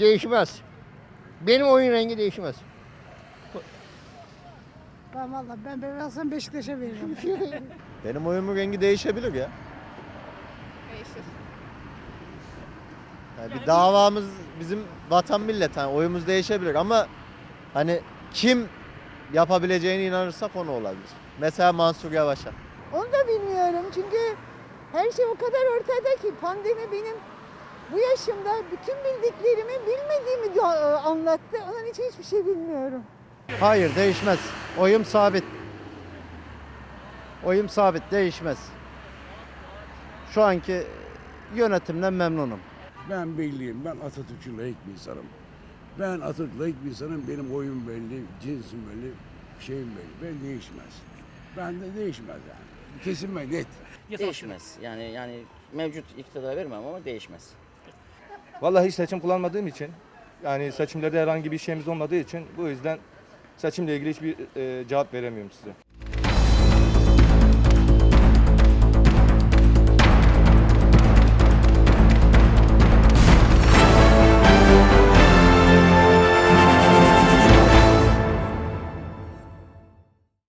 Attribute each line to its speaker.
Speaker 1: Değişmez. Benim oyun rengi değişmez.
Speaker 2: Ben valla ben ben Beşiktaş'a veririm.
Speaker 3: Benim oyumun rengi değişebilir ya.
Speaker 4: Değişir.
Speaker 3: Yani bir davamız bizim vatan millet hani oyumuz değişebilir ama hani kim yapabileceğine inanırsak onu olabilir. Mesela Mansur Yavaş'a.
Speaker 5: Onu da bilmiyorum çünkü her şey o kadar ortada ki pandemi benim yaşımda bütün bildiklerimi bilmediğimi e, anlattı. Onun için hiçbir şey bilmiyorum.
Speaker 6: Hayır değişmez. Oyum sabit. Oyum sabit değişmez. Şu anki yönetimden memnunum.
Speaker 7: Ben belliyim. Ben Atatürk'ün layık bir insanım. Ben Atatürk layık bir insanım. Benim oyum belli, cinsim belli, şeyim belli. Ben değişmez. Ben de değişmez yani. Kesin ve net.
Speaker 8: Değişmez. Yani yani mevcut iktidara vermem ama değişmez.
Speaker 9: Vallahi hiç seçim kullanmadığım için yani seçimlerde herhangi bir şeyimiz olmadığı için bu yüzden seçimle ilgili hiçbir e, cevap veremiyorum size.